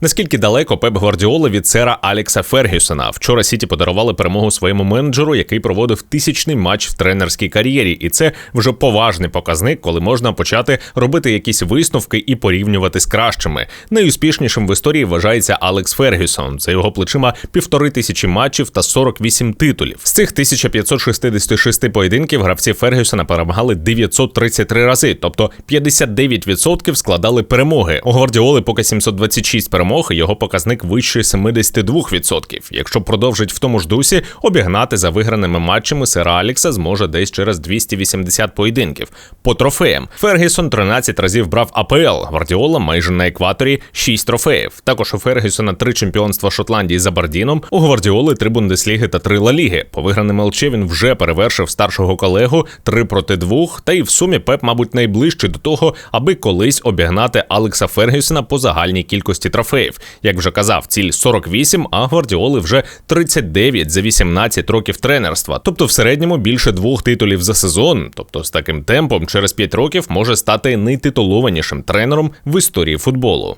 Наскільки далеко Пеп Гвардіола від сера Алекса Фергюсона? Вчора Сіті подарували перемогу своєму менеджеру, який проводив тисячний матч в тренерській кар'єрі, і це вже поважний показник, коли можна почати робити якісь висновки і порівнювати з кращими. Найуспішнішим в історії вважається Алекс Фергюсон. За його плечима півтори тисячі матчів та 48 титулів. З цих 1566 поєдинків гравці Фергюсона перемагали 933 рази, тобто 59% складали перемоги. У Гвардіоли поки 726 перемог, і його показник вище 72%. Якщо продовжить в тому ж дусі, обігнати за виграними матчами сера Алікса зможе десь через 280 поєдинків. По трофеям Фергюсон 13 разів брав АПЛ, Гвардіола майже на екваторі 6 трофеїв. Також у Фергюсона 3 чемпіонства Шотландії за Бардіном, у Гвардіоли 3 Бундесліги та 3 Ла Ліги. По виграним ЛЧ він вже перевершив старшого колегу 3 проти 2, та й в сумі Пеп, мабуть, найближчий до того, аби колись обігнати Алекса Фергюсона по загальній кількості трофеїв. Як вже казав, ціль 48, а Гвардіоли вже 39 за 18 років тренерства. Тобто, в середньому більше двох титулів за сезон. Тобто, з таким темпом через 5 років може стати найтитулованішим тренером в історії футболу.